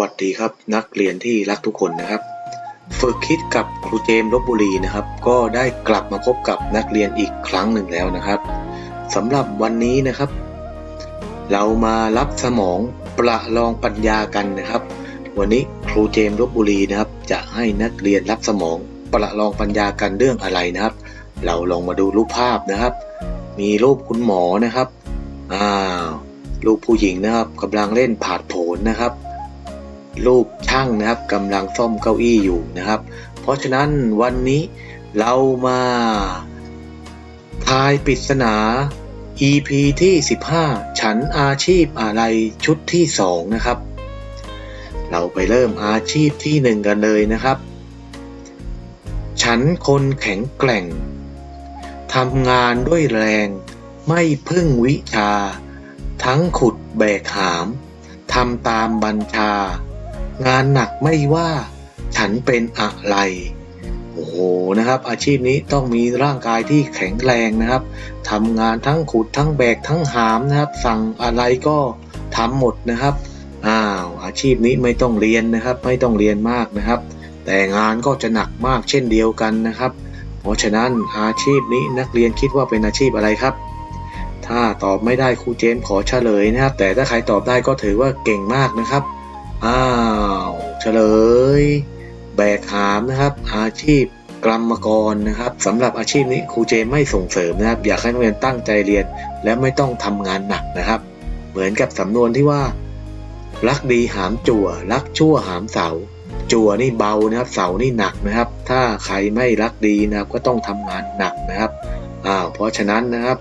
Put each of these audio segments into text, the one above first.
วัสดีครับนักเรียนที่รักทุกคนนะครับ ฝึกคิดกับครูเจมส์ลบบุรีนะครับ ก็ได้กลับมาพบกับนักเรียนอีกครั้งหนึ่งแล้วนะครับสำหรับวันนี้นะครับ เรามารับสมองประลองปัญญากันนะครับ วันนี้ครูเจมส์ลบบุรีนะครับ จะให้นักเรียนรับสมองประลองปัญญากันเรื่องอะไรนะครับ เราลองมาดูรูปภาพนะครับ มีรูปคุณหมอนะครับอ้าวรูปผู้หญิงนะครับกำลังเล่นผาดโผนนะครับ รูปช่างนะครับกำลังซ่อมเก้าอี้อยู่นะครับ เพราะฉะนั้นวันนี้เรามาทายปริศนา EP ที่ 15 ฉันอาชีพอะไรชุดที่ 2 นะครับ เราไปเริ่มอาชีพที่ 1 กันเลยนะครับ ฉันคนแข็งแกร่งทำงานด้วยแรง ไม่พึ่งวิชา ทั้งขุดแบกหามทำตามบัญชา งานหนักไม่ว่าฉันเป็นอะไร โอ้โหนะครับ อาชีพนี้ต้องมีร่างกายที่แข็งแรงนะครับทำงานทั้งขุดทั้งแบกทั้งหามนะครับ สั่งอะไรก็ทำหมดนะครับอ้าวอาชีพนี้ไม่ต้องเรียนนะครับ ไม่ต้องเรียนมากนะครับ แต่งานก็จะหนักมากเช่นเดียวกันนะครับ เพราะฉะนั้นอาชีพนี้นักเรียนคิดว่าเป็นอาชีพอะไรครับถ้าตอบไม่ได้ครูเจมส์ขอเฉลยนะครับ แต่ถ้าใครตอบได้ก็ถือว่าเก่งมากนะครับ อ้าวเฉลย แบกหามนะครับ อาชีพกรรมกรนะครับสำหรับอาชีพนี้ครูเจไม่ส่งเสริมนะครับ อยากให้นักเรียนตั้งใจเรียน และไม่ต้องทำงานหนักนะครับ เหมือนกับสำนวนที่ว่า รักดีหามจั่ว รักชั่วหามเสา จั่วนี่เบานะครับ เสานี่หนักนะครับ ถ้าใครไม่รักดีนะครับ ก็ต้องทำงานหนักนะครับอ้าวเพราะฉะนั้นนะครับ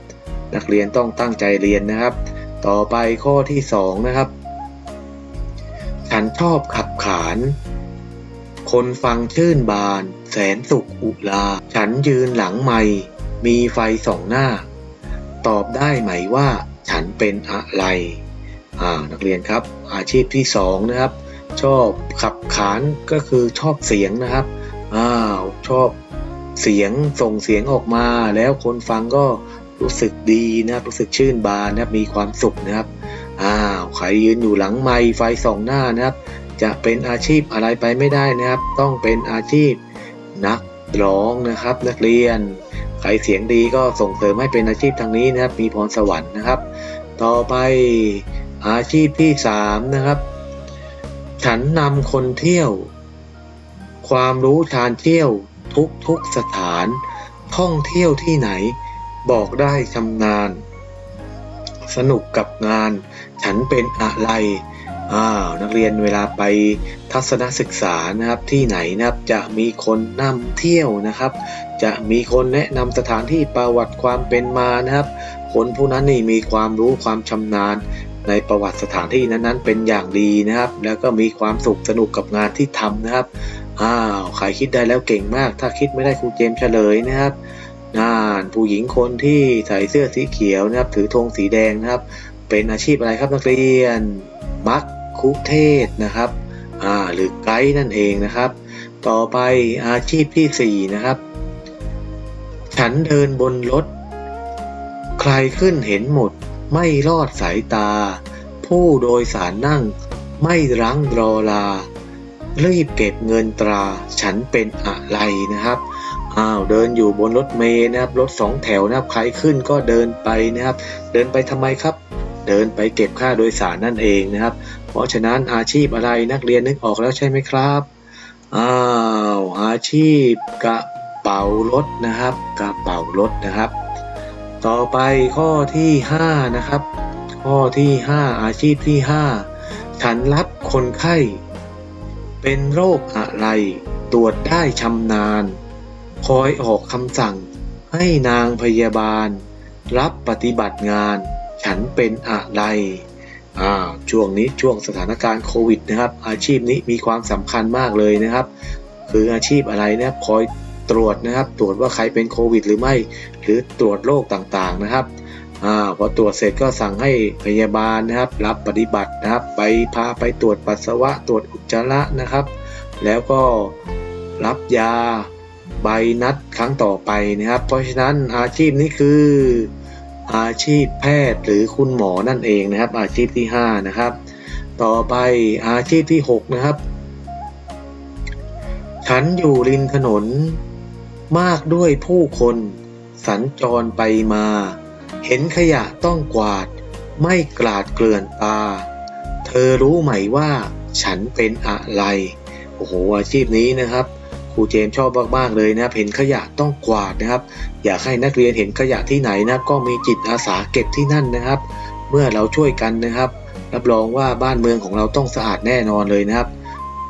นักเรียนต้องตั้งใจเรียนนะครับ ต่อไปข้อที่สองนะครับ ฉันชอบขับขาน คนฟังชื่นบาน แสนสุขอุลา ฉันยืนหลังไม่ มีไฟสองหน้า ตอบได้ไหมว่า ฉันเป็นอะไร อ่า นักเรียนครับ อาชีพที่สองนะครับ ชอบขับขานก็คือชอบเสียงนะครับ อ้าว ชอบเสียงส่งเสียงออกมา แล้วคนฟังก็รู้สึกดีนะครับ รู้สึกชื่นบานนะครับ มีความสุขนะครับ อ้าวใครยืนอยู่หลังไม้ไฟส่องหน้านะครับ จะเป็นอาชีพอะไรไปไม่ได้นะครับ ต้องเป็นอาชีพนักร้องนะครับ นักเรียน ใครเสียงดีก็ส่งเสริมให้เป็นอาชีพทางนี้นะครับ มีพรสวรรค์นะครับ ต่อไปอาชีพที่สามนะครับ ฉันนำคนเที่ยว ความรู้ชาญเที่ยวทุกทุกสถาน ท่องเที่ยวที่ไหน บอกได้ชำนาญ สนุกกับงาน ฉันเป็นอะไรอ้าวนักเรียนเวลาไปทัศนศึกษานะครับที่ไหนนะครับจะมีคนนำเที่ยวนะครับ จะมีคนแนะนำสถานที่ประวัติความเป็นมานะครับ คนผู้นั้นนี่มีความรู้ความชำนาญในประวัติสถานที่นั้นๆ เป็นอย่างดีนะครับ แล้วก็มีความสุขสนุกกับงานที่ทำนะครับอ้าวใครคิดได้แล้วเก่งมาก ถ้าคิดไม่ได้ครูเจมส์เฉลยนะครับน่านผู้หญิงคนที่ใส่เสื้อสีเขียวนะครับ ถือธงสีแดงนะครับ เป็นอาชีพอะไรครับนักเรียน มักคุเทศนะครับอ่าหรือไกด์นั่นเองนะครับ ต่อไปอาชีพที่สี่นะครับ ฉันเดินบนรถ ใครขึ้นเห็นหมด ไม่รอดสายตา ผู้โดยสารนั่ง ไม่รั้งรอลา รีบเก็บเงินตรา ฉันเป็นอะไรนะครับอ้าวเดินอยู่บนรถเมล์นะครับรถสองแถวนะครับใครขึ้นก็เดินไปนะครับ เดินไปทำไมครับ เดินไปเก็บค่าโดยสารนั่นเองนะครับ เพราะฉะนั้นอาชีพอะไรนักเรียนนึกออกแล้วใช่ไหมครับอ้าวอาชีพกระเป๋ารถนะครับกระเป๋ารถนะครับ ต่อไปข้อที่ห้านะครับข้อที่ห้าอาชีพที่ห้าฉันรับคนไข้ เป็นโรคอะไร ตรวจได้ชำนาญ คอยออกคำสั่งให้นางพยาบาล รับปฏิบัติงาน ฉันเป็นอะไรอ่าช่วงนี้ช่วงสถานการณ์โควิดนะครับ อาชีพนี้มีความสำคัญมากเลยนะครับ คืออาชีพอะไรนะครับคอยตรวจนะครับ ตรวจว่าใครเป็นโควิด หรือไม่ หรือตรวจโรคต่างๆนะครับอ่าพอตรวจเสร็จก็สั่งให้พยาบาลนะครับ รับปฏิบัตินะครับ ไปพาไปตรวจปัสสาวะตรวจอุจจาระนะครับ แล้วก็รับยาใบนัดครั้งต่อไปนะครับ เพราะฉะนั้นอาชีพนี้คือ อาชีพแพทย์หรือคุณหมอนั่นเองนะครับ อาชีพที่ 5 นะครับ ต่อไปอาชีพที่ 6 นะครับ ฉันอยู่ริมถนนมากด้วยผู้คนสัญจรไปมา เห็นขยะต้องกวาด ไม่กลาดเกลื่อนตา เธอรู้ไหมว่าฉันเป็นอะไร โอ้โหอาชีพนี้นะครับ ครูเจมชอบมากๆเลยนะครับ เห็นขยะต้องกวาดนะครับ อยากให้นักเรียนเห็นขยะที่ไหนนะก็มีจิตอาสาเก็บที่นั่นนะครับ เมื่อเราช่วยกันนะครับ รับรองว่าบ้านเมืองของเราต้องสะอาดแน่นอนเลยนะครับ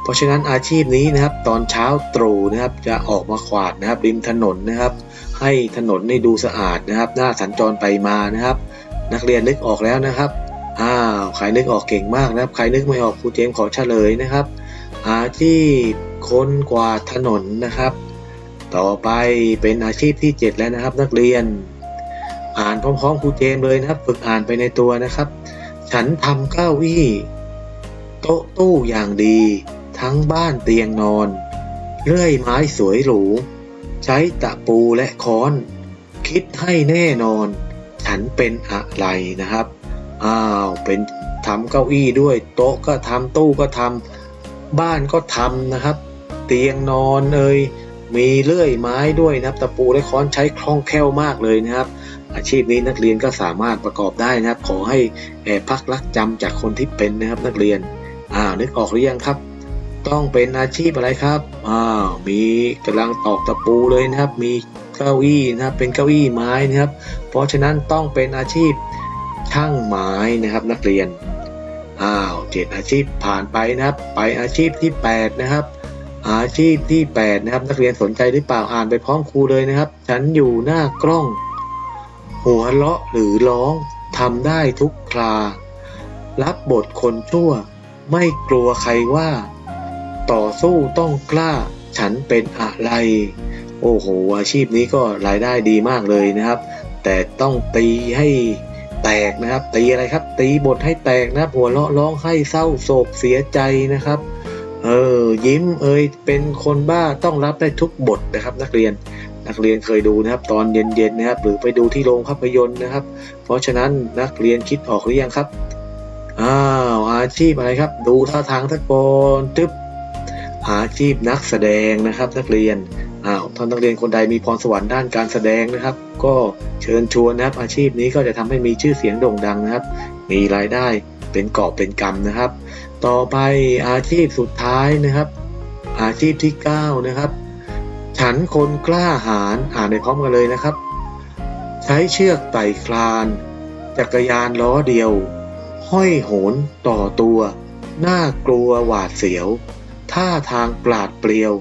เพราะฉะนั้นอาชีพนี้นะครับ ตอนเช้าตรู่นะครับจะออกมาขวาดนะครับริมถนนนะครับ ให้ถนนได้ดูสะอาดนะครับหน้าสัญจรไปมานะครับ นักเรียนนึกออกแล้วนะครับอ้าวใครนึกออกเก่งมากนะครับใครนึกไม่ออกครูเจมขอเฉลยนะครับ อาชีพ คนกวาดถนนนะครับ ต่อไปเป็นอาชีพที่ 7 แล้วนะครับ นักเรียน อ่านพร้อมๆครูเจมเลยนะครับ ฝึกอ่านไปในตัวนะครับ ฉันทำเก้าอี้โต๊ะตู้อย่างดี ทั้งบ้านเตียงนอน เลื่อยไม้สวยหรู ใช้ตะปูและค้อน คิดให้แน่นอน ฉันเป็นอะไรนะครับ อ้าวเป็นทำเก้าอี้ด้วย โต๊ะก็ทำตู้ก็ทำบ้านก็ทำนะครับ ตียงนอนเอ่ยมีเลื่อยไม้ด้วยนะครับ ตะปูและค้อนใช้คล่องแคล่วมากเลยนะครับ อาชีพนี้นักเรียนก็สามารถประกอบได้นะครับ ขอให้แอบพักรักจำจากคนที่เป็นนะครับนักเรียนอ้าวนึกออกหรือยังครับ ต้องเป็นอาชีพอะไรครับอ้าวมีกำลังตอกตะปูเลยนะครับ มีเก้าอี้นะครับ เป็นเก้าอี้ไม้นะครับ เพราะฉะนั้นต้องเป็นอาชีพช่างไม้นะครับนักเรียนอ้าวเจ็ดอาชีพผ่านไปนะครับ ไปอาชีพที่ 8 นะครับ อาชีพที่ 8 นะครับ นักเรียนสนใจหรือเปล่าอ่านไปพร้อมครูเลยนะครับ ฉันอยู่หน้ากล้อง หัวเราะหรือร้องทำได้ทุกครา รับบทคนชั่ว ไม่กลัวใครว่า ต่อสู้ต้องกล้า ฉันเป็นอะไร โอ้โห อาชีพนี้ก็รายได้ดีมากเลยนะครับ แต่ต้องตีให้แตกนะครับ ตีอะไรครับ ตีบทให้แตกนะครับหัวเราะร้องให้เศร้าโศกเสียใจนะครับ เออยิ้มเอ่ยเป็นคนบ้าต้องรับได้ทุกบทนะครับ นักเรียนนักเรียนเคยดูนะครับตอนเย็นๆนะครับ หรือไปดูที่โรงภาพยนตร์นะครับ เพราะฉะนั้นนักเรียนคิดออกหรือยังครับอ้าวอาชีพอะไรครับ ดูท่าทางตะโกนตึ๊บอาชีพนักแสดงนะครับ นักเรียนอ้าวท่านนักเรียนคนใดมีพรสวรรค์ด้านการแสดงนะครับ ก็เชิญชวนนะครับ อาชีพนี้ก็จะทำให้มีชื่อเสียงโด่งดังนะครับ มีรายได้เป็นกอบเป็นกำนะครับ ต่อไปอาชีพสุดท้ายนะครับ อาชีพที่ 9 นะครับ ฉันคนกล้าหาญอ่านไปพร้อมกันเลยนะครับ ใช้เชือกไต่คลาน จักรยานล้อเดียว ห้อยโหนต่อตัว น่ากลัวหวาดเสียว ท่าทางปราดเปรียว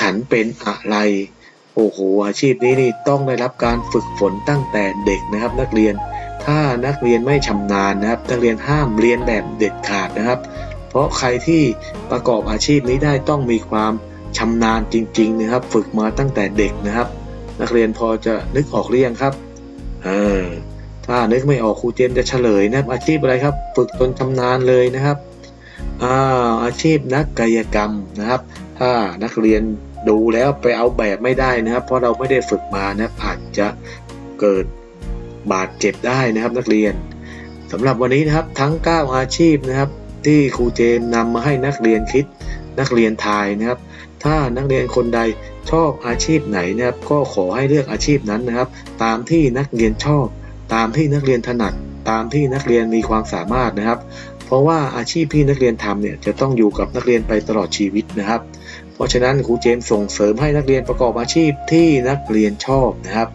ฉันเป็นอะไร โอ้โห อาชีพนี้นี่ต้องได้รับการฝึกฝนตั้งแต่เด็กนะครับ นักเรียน ถ้านักเรียนไม่ชำนาญนะครับ นักเรียนห้ามเรียนแบบเด็ดขาดนะครับ เพราะใครที่ประกอบอาชีพนี้ได้ต้องมีความชำนาญจริงๆนะครับ ฝึกมาตั้งแต่เด็กนะครับ นักเรียนพอจะนึกออกหรือยังครับเออถ้านึกไม่ออกครูเจมจะเฉลยนะครับ อาชีพอะไรครับ ฝึกจนชำนาญเลยนะครับอาอาชีพนักกายกรรมนะครับ ถ้านักเรียนดูแล้วไปเอาแบบไม่ได้นะครับ เพราะเราไม่ได้ฝึกมานะครับอาจจะเกิดบาดเจ็บได้นะครับนักเรียนสำหรับวันนี้นะครับทั้ง 9 อาชีพนะครับ ที่ครูเจมส์นำมาให้นักเรียนคิดนักเรียนทายนะครับ ถ้านักเรียนคนใดชอบอาชีพไหนนะครับ ก็ขอให้เลือกอาชีพนั้นนะครับ ตามที่นักเรียนชอบ ตามที่นักเรียนถนัด ตามที่นักเรียนมีความสามารถนะครับ เพราะว่าอาชีพที่นักเรียนทำเนี่ยจะต้องอยู่กับนักเรียนไปตลอดชีวิตนะครับ เพราะฉะนั้นครูเจมส์ส่งเสริมให้นักเรียนประกอบอาชีพที่นักเรียนชอบนะครับ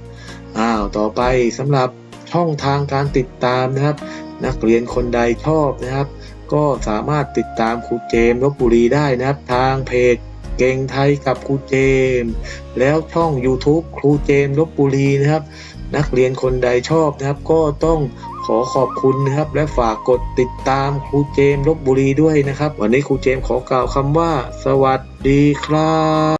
อ้าวต่อไปสำหรับช่องทางการติดตามนะครับ นักเรียนคนใดชอบนะครับ ก็สามารถติดตามครูเจมลบบุรีได้นะครับ ทางเพจเก่งไทยกับครูเจม แล้วช่อง YouTube ครูเจมลบบุรีนะครับ นักเรียนคนใดชอบนะครับ ก็ต้องขอขอบคุณนะครับ และฝากกดติดตามครูเจมลบบุรีด้วยนะครับ วันนี้ครูเจมขอกล่าวคำว่า สวัสดีครับ